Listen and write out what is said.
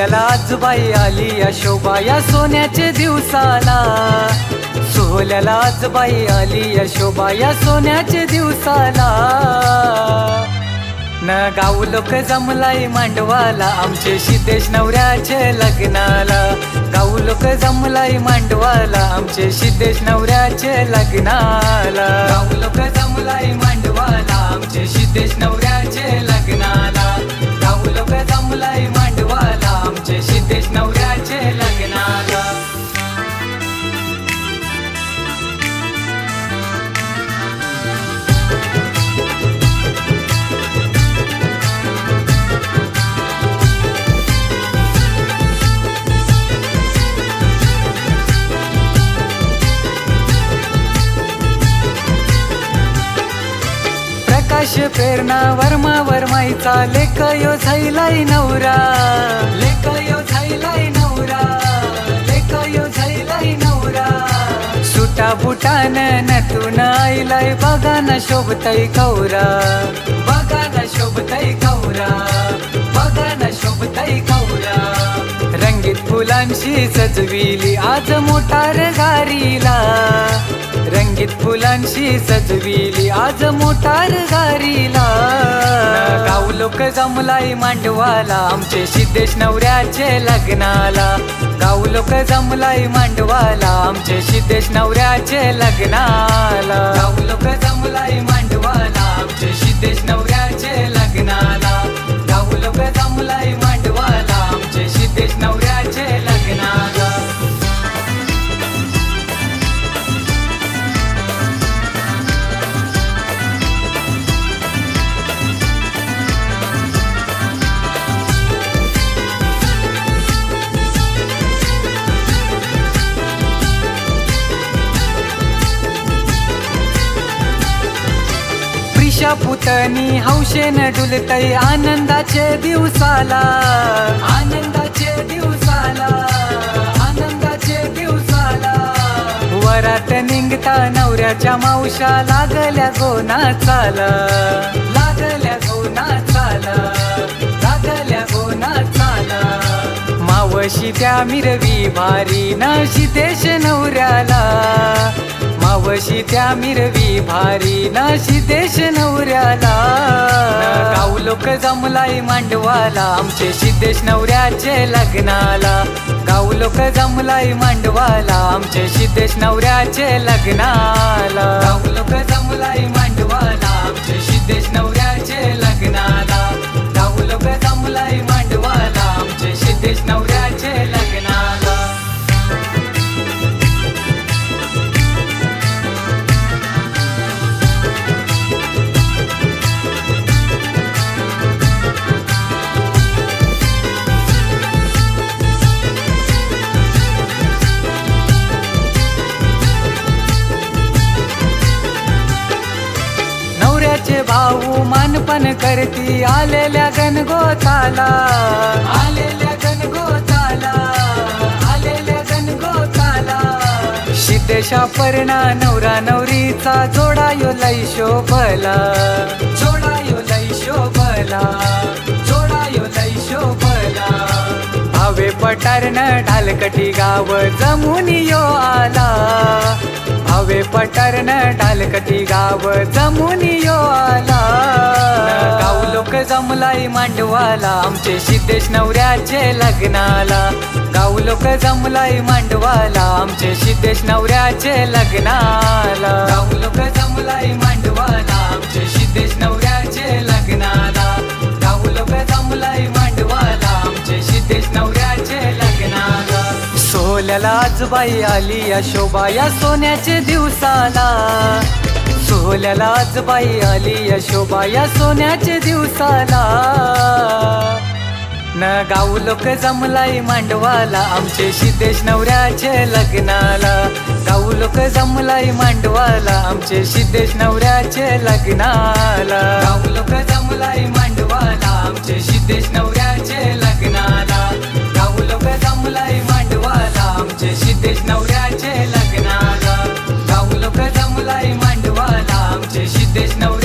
आपल्याला आजबाई आली या शोभा या सोन्याचे दिवसाला. सोहल्याला आजबाई आली या शोभा या सोन्याचे दिवसाला. न गाऊ लोक जमलाई मांडवाला आमचे सिद्धेश नवऱ्याचे लग्नाला. गाऊ लोक जमलाई मांडवाला आमचे सिद्धेश नवऱ्याचे लग्नाला. गाऊ लोक जमलाई मांडवाला आमचे सिद्धेश नवऱ्याचे लग्नाला. प्रकाश प्रेरणा वर्मा वर्माईचा. लेख यो झैलाई नवरा. लेख यो झैलाई नवरा. लेख यो झैलाई नवरा. सुटा बुटान नतून आईलाय बघा न शोभताई कौरा बघा न शोभताई कौरा बघा न शोभताई कौरा रंगीत फुलांशी सजविली आज मोटार गारीला. रंगीत फुलांशी सजविली आज मोटार गारीला. गाव लोक जमलाई मांडवाला आमचे सिद्धेश नवऱ्याचे लग्नाला. गाव लोक जमलाई मांडवाला आमचे सिद्धेश नवऱ्याचे लग्नाला. गाव लोक जमलाई प्रिशा पुतणी हौशेन डुलतय आनंदाचे दिवसाला. आनंदाचे दिवसाला. आनंदाचे दिवसाला. वरात निघता नवऱ्याच्या मावशा लागल्या गोनाचाला. लागल्या गोनाचाला. लागल्या गोनाचाला. मावशी त्या मिरवी भारी नाशी देश नवऱ्याला. मावशी त्या मिरवी भारी. नाशी देश नवऱ्याला. गाव लोक जमलाई मांडवाला. आमचे सिद्धेश नवऱ्याचे लग्नाला. गाव लोक जमलाई मांडवाला. आमचे सिद्धेश नवऱ्याचे लग्नाला. गाव लोक जमलाई मांडवाला. आमचे सिद्धेश नवऱ्याचे लग्नाला. गाव लोक जमलाई मांडवाला. आमचे अर्पण करती आलेल्या गणगोताला आलेल्या गणगोताला आलेल्या गणगोताला सिद्धेशा परणा नवरा नवरीचा जोडा यो लई शोभला. जोडा यो लई शोभला. जोडा यो लई शोभला. हवे पटारन ढालकटी गाव जमून यो आला. भावे पटरन डालकटी गाव जमून यो आला गाव लोक जमलाई मांडवाला आमचे सिद्धेश नवऱ्याचे लग्नाला. गाव लोक जमलाई मांडवाला आमचे सिद्धेश नवऱ्याचे लग्नाला. गाव लोक जमलाई मांडवाला आमचे सिद्धेश नवऱ्याचे लग्नाला. सोहल्याला आजबाई आली या शोभा या सोन्याचे दिवसाला. सोहल्याला आजबाई आली या शोभा या सोन्याचे दिवसाला. न गाऊ लोक जमलाई मांडवाला आमचे सिद्धेश नवऱ्याचे लग्नाला. गाऊ लोक जमलाई मांडवाला आमचे सिद्धेश नवऱ्याचे लग्नाला. गाऊ लोक जमलाई मांडवाला आमचे सिद्धेश नवरे